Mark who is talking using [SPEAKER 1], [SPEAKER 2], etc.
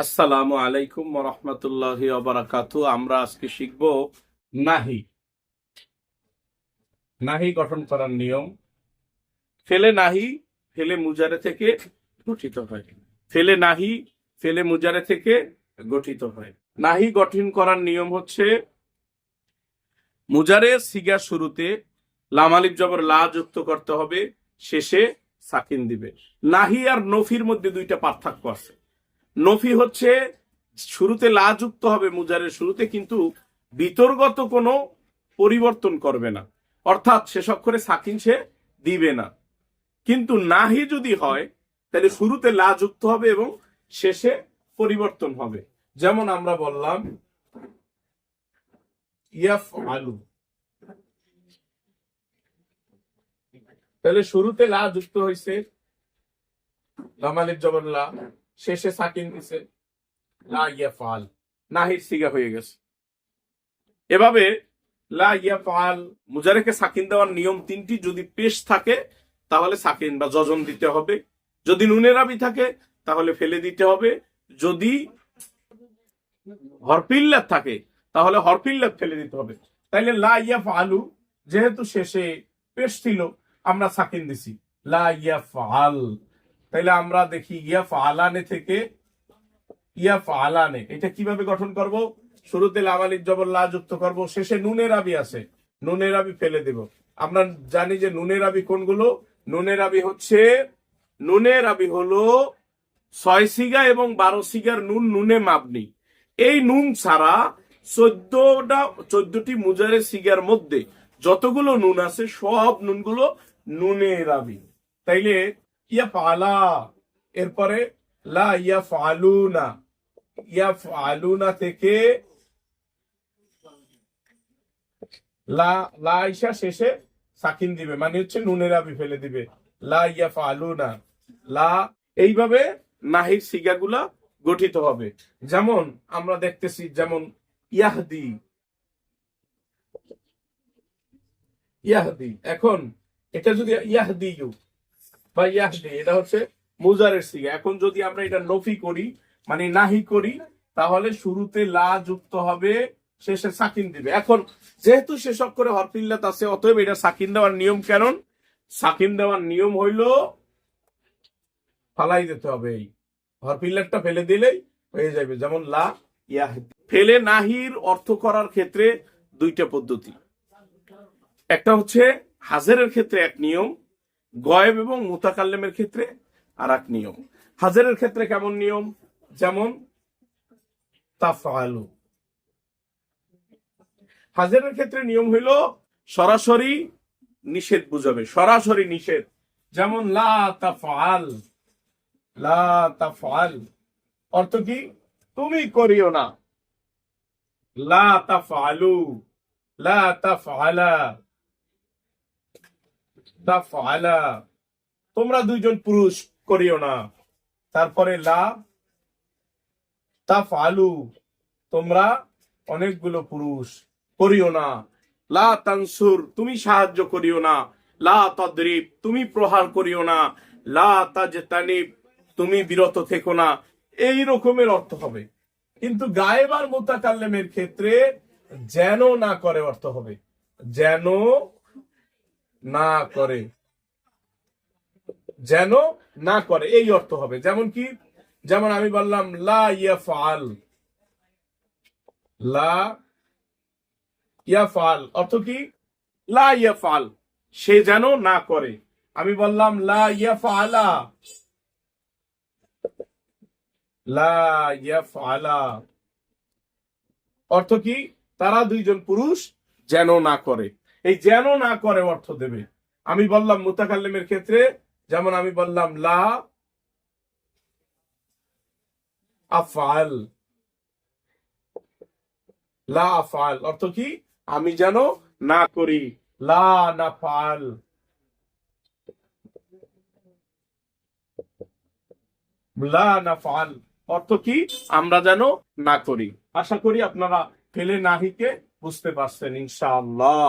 [SPEAKER 1] আসসালামু আলাইকুম রহমতুল্লাহ অবরাকাতু আমরা আজকে শিখব নাহি। নাহি গঠন করার নিয়ম। ফেলে নাহি, ফেলে মুজারে থেকে গঠিত হয়। ফেলে নাহি, ফেলে মুজারে থেকে গঠিত হয়। নাহি গঠন করার নিয়ম হচ্ছে, মুজারে সিগা শুরুতে লামালিব জবর লা যুক্ত করতে হবে, শেষে সাকিন দিবে। নাহি আর নফির মধ্যে দুইটা পার্থক্য আছে। নফি হচ্ছে, শুরুতে লা যুক্ত হবে মুজারের শুরুতে, কিন্তু বিতর্গত কোনো পরিবর্তন করবে না। অর্থাৎ শেষ অক্ষরে সাকিন সে দিবে না। কিন্তু নাহি যদি হয়, তাহলে শুরুতে লা যুক্ত হবে এবং শেষে পরিবর্তন হবে। যেমন আমরা বললাম ইয়াফ আলু তাহলে শুরুতে লা যুক্ত হয়েছে লামালিব জবর শেষে সাকিন দিছে লা ইয়াফাল নাহির সিগা হয়ে গেছে। এভাবে লা ইয়াফাল মুজারেকে সাকিন দেওয়ার নিয়ম তিনটি, যদি পেশ থাকে, তাহলে সাকিন বা যজন দিতে হবে। যদি নুনের আবি থাকে, তাহলে ফেলে দিতে হবে। যদি হরফিল্লাত থাকে, তাহলে হরফিল্লাত ফেলে দিতে হবে। তাইলে লা ইয়াফালু যেহেতু শেষে পেশ ছিল, আমরা সাকিন দিছি। লা ইয়াফাল তাইলে আমরা দেখি ইয়াফ আলানে থেকে ইয়াফ আলানে এটা কীভাবে গঠন করব? শুরুতে লামালিক জবর লা যুক্ত করব, শেষে নুনের আবি আছে নুনের আবি ফেলে দেব। আমরা জানি যে নুনের আবি কোনগুলো? নুনের আবি হচ্ছে নুনের আবি হলো ছয় সিগা এবং বারো সিগার নুন নুনে মাপনি। এই নুন ছাড়া চোদ্দটা, চোদ্দটি মুজারে সিগার মধ্যে যতগুলো নুন আছে, সব নুনগুলো নুনের আবি তাইলে ইয়া এরপরে লা ইয়া ফালুনা থেকে লা লা শেষে সাকিন দিবে মানে হচ্ছে নুনের আবি ফেলে দিবে। লা ইয়া লা, এইভাবে নাহির সিগাগুলা গঠিত হবে। যেমন আমরা দেখতেছি, যেমন ইয়াহদি ইয়াহদি, এখন এটা যদি ইয়াহদি বা ইয়াহদি এটা হচ্ছে মুজারের সিগা। এখন যদি আমরা এটা নফি করি মানে নাহি করি, তাহলে শুরুতে লা যুক্ত হবে, শেষে সাকিন দিবে। এখন যেহেতু শেষ অক্ষরে হরফিল্লাত আছে, অতএব এটা সাকিন দেওয়ার নিয়ম কেন সাকিন দেওয়ার নিয়ম হইল ফালাই দিতে হবে এই। হরফিল্লাতটা ফেলে দিলেই হয়ে যাবে, যেমন লা ইয়াহদি ফেলে নাহির অর্থ করার ক্ষেত্রে দুইটা পদ্ধতি। একটা হচ্ছে হাজারের ক্ষেত্রে এক নিয়ম গয়েব এবং মুতাকাল্লেমের ক্ষেত্রে আর এক নিয়ম। হাজারের ক্ষেত্রে কেমন নিয়ম? যেমন, তাফআলু। হাজারের ক্ষেত্রে নিয়ম হইল সরাসরি নিষেধ বুঝাবে, সরাসরি নিষেধ। যেমন, লা তাফআল লা তাফআল। অর্থ কি? তুমি করিও না। লা তাফআলু, লা তাফআলা। তাফআলা তোমরা দুইজন পুরুষ, করিও না। তারপরে লা। তাফআলু তোমরা অনেকগুলো পুরুষ, করিও না। লা তানসুর, তুমি সাহায্য করিও না। লা তদ্রিব, তুমি প্রহার করিও না। লা তাজতানিব, তুমি বিরত থেকো না। এই রকমের অর্থ হবে। কিন্তু গায়েবার মোতাকাল্লেমের ক্ষেত্রে যেন না করে অর্থ হবে। যেন না করে। যেন না করে, এই অর্থ হবে। যেমন কি? যেমন আমি বললাম, লা ইয়াফআল। লা ইয়াফআল। অর্থ কি? লা ইয়াফআল। সে যেন না করে। আমি বললাম, লা ইয়াফআলা। লা ইয়াফআলা। অর্থ কি? তারা দুইজন পুরুষ যেন না করে। এই যেন না করে অর্থ দেবে। আমি বললাম মুতাকাল্লিমের ক্ষেত্রে, যেমন আমি বললাম লা আফআল। লা আফআল অর্থ কি? আমি যেন না করি। লা নাফআল লা নাফআল অর্থ কি? আমরা যেন না করি। আশা করি আপনারা ফেলে নাহিকে বুঝতে পারছেন, ইনশাআল্লাহ।